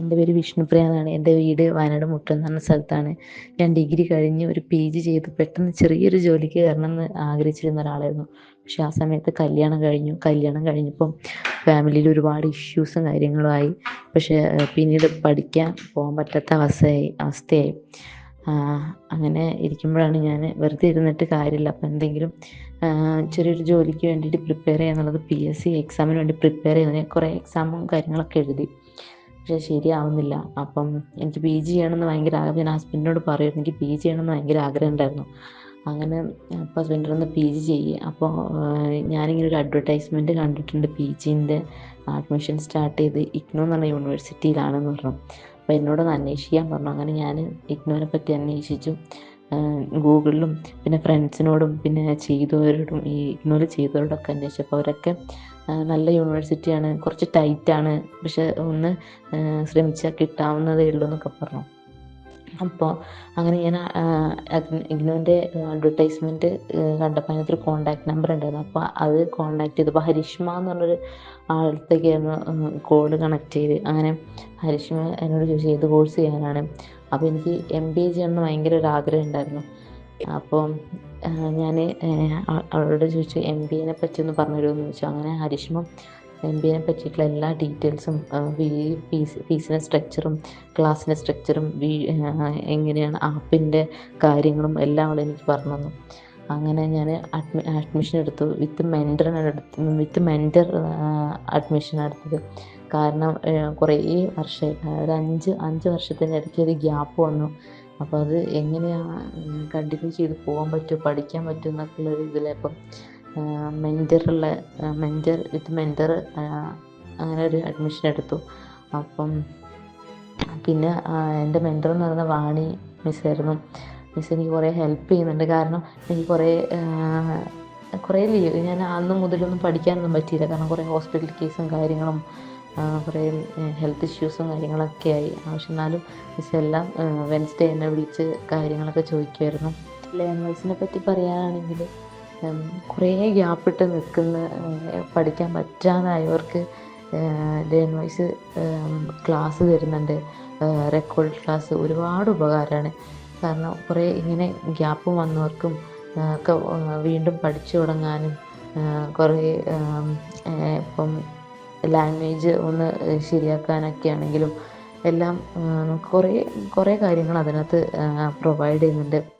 എന്റെ പേര് വിഷ്ണുപ്രിയ എന്നാണ് എന്റെ വീട് വയനാട് മുട്ടം എന്ന് പറഞ്ഞ സ്ഥലത്താണ്. ഞാൻ ഡിഗ്രി കഴിഞ്ഞ് ഒരു പി ജി ചെയ്ത് പെട്ടെന്ന് ചെറിയൊരു ജോലിക്ക് കയറണം എന്ന് ആഗ്രഹിച്ചിരുന്ന ഒരാളായിരുന്നു. പക്ഷെ ആ സമയത്ത് കല്യാണം കഴിഞ്ഞു. കല്യാണം കഴിഞ്ഞപ്പം ഫാമിലിയിൽ ഒരുപാട് ഇഷ്യൂസും കാര്യങ്ങളുമായി പക്ഷെ പിന്നീട് പഠിക്കാൻ പോകാൻ പറ്റാത്ത അവസ്ഥയായി അവസ്ഥയായി. അങ്ങനെ ഇരിക്കുമ്പോഴാണ് ഞാൻ വെറുതെ ഇരുന്നിട്ട് കാര്യമില്ല. അപ്പം എന്തെങ്കിലും ചെറിയൊരു ജോലിക്ക് വേണ്ടിയിട്ട് പ്രിപ്പയർ ചെയ്യുക എന്നുള്ളത് പി എസ് സി എക്സാമിന് വേണ്ടി പ്രിപ്പയർ ചെയ്യുന്നത് കുറേ എക്സാമും കാര്യങ്ങളൊക്കെ എഴുതി. പക്ഷെ ശരിയാവുന്നില്ല. അപ്പം എനിക്ക് പി ജി ചെയ്യണമെന്ന് ഭയങ്കര ആഗ്രഹം. ഞാൻ ഹസ്ബൻഡിനോട് പറയും എനിക്ക് പി ജി ചെയ്യണമെന്ന് ഭയങ്കര ആഗ്രഹം ഉണ്ടായിരുന്നു. അങ്ങനെ അപ്പോൾ ഹസ്ബൻഡ് ഒന്ന് പി ജി ചെയ്യുക അപ്പോൾ ഞാനിങ്ങനെ ഒരു അഡ്വർടൈസ്മെന്റ് കണ്ടിട്ടുണ്ട് പി ജിന്റെ അഡ്മിഷൻ സ്റ്റാർട്ട് ചെയ്ത് ഇഗ്നോ എന്ന് പറഞ്ഞ യൂണിവേഴ്സിറ്റിയിലാണെന്ന് പറഞ്ഞു. അപ്പോൾ എന്നോടൊന്ന് അന്വേഷിക്കാൻ പറഞ്ഞു. അങ്ങനെ ഞാൻ ഇഗ്നോനെ പറ്റി അന്വേഷിച്ചു. ഗൂഗിളിലും പിന്നെ ഫ്രണ്ട്സിനോടും പിന്നെ ചെയ്തവരോടും ഈ ഇഗ്നോർ ചെയ്തവരോടൊക്കെ അന്വേഷിച്ചപ്പോൾ അവരൊക്കെ നല്ല യൂണിവേഴ്സിറ്റിയാണ് കുറച്ച് ടൈറ്റാണ് പക്ഷെ ഒന്ന് ശ്രമിച്ചാൽ കിട്ടാവുന്നതേ ഉള്ളൂ എന്നൊക്കെ പറഞ്ഞു. അപ്പോൾ അങ്ങനെ ഞാൻ ഇഗ്നോന്റെ അഡ്വർടൈസ്മെന്റ് കണ്ടപ്പോൾ അതിനകത്തൊരു കോണ്ടാക്ട് നമ്പർ ഉണ്ടായിരുന്നു. അപ്പോൾ അത് കോണ്ടാക്ട് ചെയ്തപ്പോൾ ഹരിഷ്മ എന്ന് ആളത്തേക്കായിരുന്നു കോൾ കണക്ട് ചെയ്ത്. അങ്ങനെ ഹരിഷ്മ എന്നോട് ചോദിച്ചു ഏത് കോഴ്സ് ചെയ്യാനാണ്? അപ്പോൾ എനിക്ക് എം ബി എ ചെയ്യണമെന്ന് ഭയങ്കര ഒരു ആഗ്രഹം ഉണ്ടായിരുന്നു. അപ്പോൾ ഞാൻ അവളോട് ചോദിച്ചു എം ബി എനെ പറ്റി ഒന്ന് പറഞ്ഞു തരുമോ ചോദിച്ചു. അങ്ങനെ ഹരിഷ്മ എം ബി എനെ പറ്റിയിട്ടുള്ള എല്ലാ ഡീറ്റെയിൽസും ഫീസ് ഫീസിന്റെ സ്ട്രക്ചറും ക്ലാസ്സിന്റെ സ്ട്രക്ചറും എങ്ങനെയാണ് ആപ്പിന്റെ കാര്യങ്ങളും എല്ലാം അവൾ എനിക്ക് പറഞ്ഞു തന്നു. അങ്ങനെ ഞാൻ അഡ്മി അഡ്മിഷൻ എടുത്തു. വിത്ത് മെന്ററിനാണ് വിത്ത് മെന്റർ അഡ്മിഷൻ എടുത്തത്. കാരണം കുറേ വർഷമായി ഒരു അഞ്ച് അഞ്ച് വർഷത്തിന്റെ ഇടയ്ക്ക് ഒരു ഗ്യാപ്പ് വന്നു. അപ്പോൾ അത് എങ്ങനെയാണ് കണ്ടിന്യൂ ചെയ്ത് പോകാൻ പറ്റുമോ പഠിക്കാൻ പറ്റുമോ എന്നൊക്കെയുള്ളൊരു ഇതിലപ്പം മെന്ററുള്ള മെന്റർ വിത്ത് മെന്റർ അങ്ങനെ ഒരു അഡ്മിഷൻ എടുത്തു. അപ്പം പിന്നെ എന്റെ മെന്റർ എന്ന് പറയുന്ന വാണി മിസ്സായിരുന്നു മിസ് എനിക്ക് കുറേ ഹെൽപ്പ് ചെയ്യുന്നുണ്ട്. കാരണം എനിക്ക് കുറേ കുറേ ലീവ് ഞാൻ അന്ന് മുതലൊന്നും പഠിക്കാനൊന്നും പറ്റിയില്ല. കാരണം കുറേ ഹോസ്പിറ്റൽ കേസും കാര്യങ്ങളും കുറേ ഹെൽത്ത് ഇഷ്യൂസും കാര്യങ്ങളൊക്കെ ആയി. പക്ഷെ എന്നാലും മിസ് എല്ലാം വെൻസ്ഡേ എന്നെ വിളിച്ച് കാര്യങ്ങളൊക്കെ ചോദിക്കുമായിരുന്നു ലേണേഴ്സിനെ പറ്റി പറയുകയാണെങ്കിൽ കുറേ ഗ്യാപ്പിട്ട് നിൽക്കുന്ന പഠിക്കാൻ പറ്റാതായവർക്ക് ലേണേഴ്സ് ക്ലാസ് തരുന്നുണ്ട്. റെക്കോർഡ് ക്ലാസ് ഒരുപാട് ഉപകാരമാണ്. കാരണം കുറേ ഇങ്ങനെ ഗ്യാപ്പ് വന്നവർക്കും ഒക്കെ വീണ്ടും പഠിച്ചു തുടങ്ങാനും കുറേ ഇപ്പം ലാംഗ്വേജ് ഒന്ന് ശരിയാക്കാനൊക്കെ ആണെങ്കിലും എല്ലാം കുറേ കുറേ കാര്യങ്ങൾ അതിനകത്ത് പ്രൊവൈഡ് ചെയ്യുന്നുണ്ട്.